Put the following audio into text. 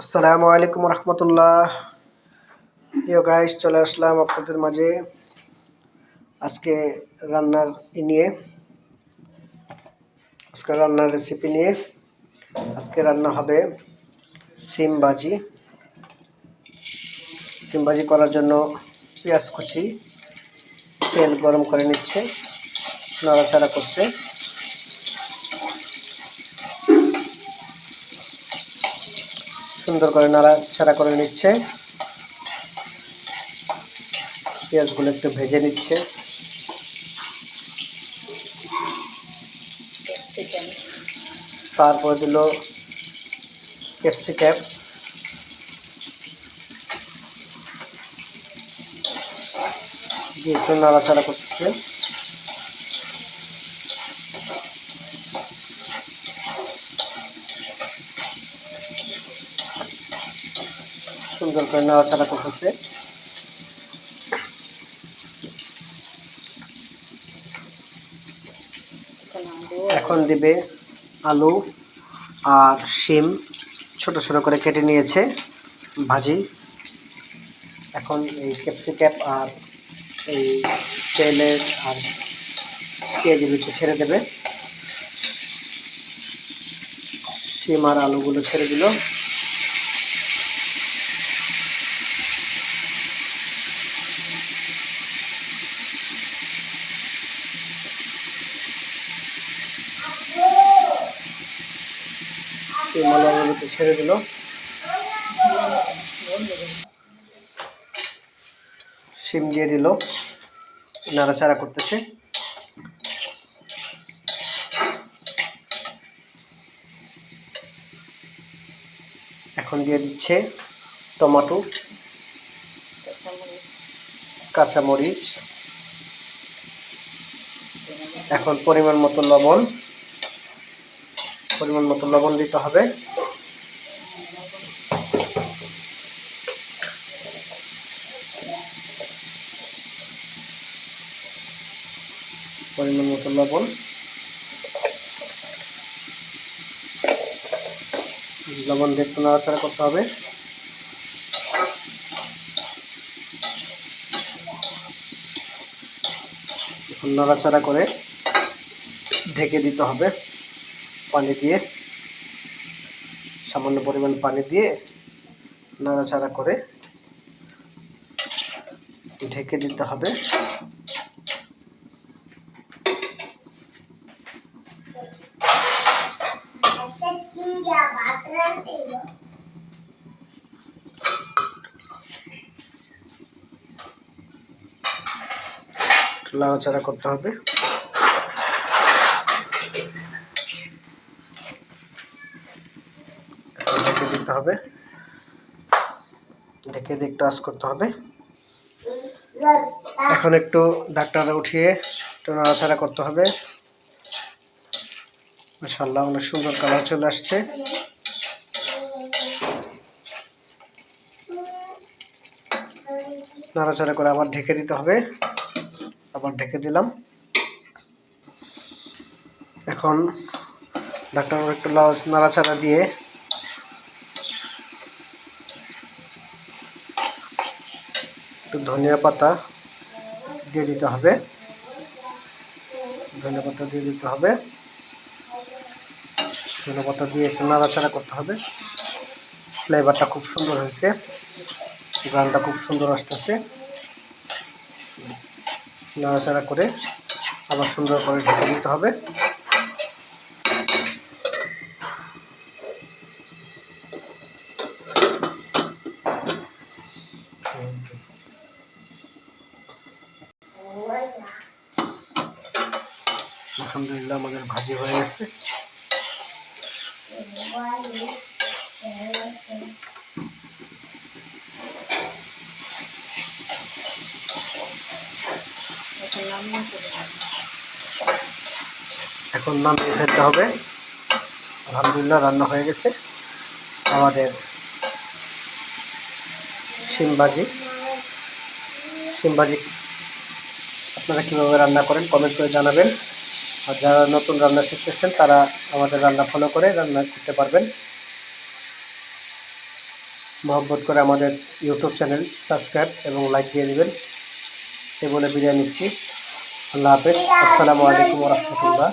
আসসালামু আলাইকুম রহমতুল্লাহ। প্রিয় গাইস চলে আসলাম আপনাদের মাঝে আজকে রান্নার ই নিয়ে। আজকে রান্নার রেসিপি নিয়ে। আজকে রান্না হবে সিম ভাজি। সিম করার জন্য পেঁয়াজ কুচি, তেল গরম করে নিচ্ছে, নাড়াচাড়া করছে। সুন্দর করে নাড়াচাড়া করে নিচ্ছে। পেঁয়াজগুলো একটু ভেজে নিচ্ছে। তারপর দিল ক্যাপসিক্যাপ দিয়ে একটু নাড়াচাড়া করতেছে সুন্দর করে নাড়াচাড়া করতেছে এখন দিবে আলু আর শিম, ছোট ছোট করে কেটে নিয়েছে ভাজি। এখন এই ক্যাপসিক্যাপ আর এই তেলের আর পেঁয়াজের ভিতরে ছেড়ে দেবে। শিম আর আলুগুলো ছেড়ে দিল। আলু আলুগুলোকে ছেড়ে দিল। শিম দিয়ে দিল। নাড়াচাড়া করতেছে। এখন দিয়ে দিচ্ছে টমেটো, কাঁচামরিচ, এখন পরিমাণ মতো লবণ। পরিমাণ মতো লবণ দিতে হবে। পরিমাণ মতো লবণ। লবণ একটু নাড়াচাড়া করতে হবে। নাড়াচাড়া করে ঢেকে দিতে হবে। পানি দিয়ে সামান্য পরিমাণ পানি দিয়ে নাড়াচাড়া করে ঢেকে দিতে হবে। নাড়াচাড়া করতে হবে এখন ঢেকে দিতে হবে। ঢেকে দিয়ে একটু আস করতে হবে। এখন একটু ডাক্তারে উঠিয়ে একটু নাড়াচাড়া করতে হবে। মাসাল্লাহ অনেক সুন্দর কালার চলে আসছে। নাড়াচাড়া করে আবার ঢেকে দিতে হবে। আবার ঢেকে দিলাম। এখন ডাক্তার একটু নাড়াচাড়া দিয়ে একটু ধনিয়া পাতা দিয়ে দিতে হবে। ধনিয়া পাতা দিয়ে দিতে হবে। ধনিয়া পাতা দিয়ে একটু নাড়াচাড়া করতে হবে। ফ্লেভারটা খুব সুন্দর হয়েছে। গানটা খুব সুন্দর আসতেছে। নাড়াচাড়া করে আবার সুন্দর করে ঢেকে দিতে হবে। আলহামদুলিল্লাহ, আমাদের ভাজি হয়ে গেছে। এখন নামিয়ে ফেলতে হবে। আলহামদুলিল্লাহ, রান্না হয়ে গেছে। আমাদের শিমবাজি শিমবাজি আপনারা কীভাবে রান্না করেন কমেন্ট করে জানাবেন। আর যারা নতুন রান্না শিখতেছেন, তারা আমাদের রান্না ফলো করে রান্না করতে পারবেন। মহব্বত করে আমাদের ইউটিউব চ্যানেল সাবস্ক্রাইব এবং লাইক দিয়ে দেবেন। এ বলে বিদায় নিচ্ছি। আল্লাহ হাফেজ। আসসালামু আলাইকুম রহমতুল্লাহ.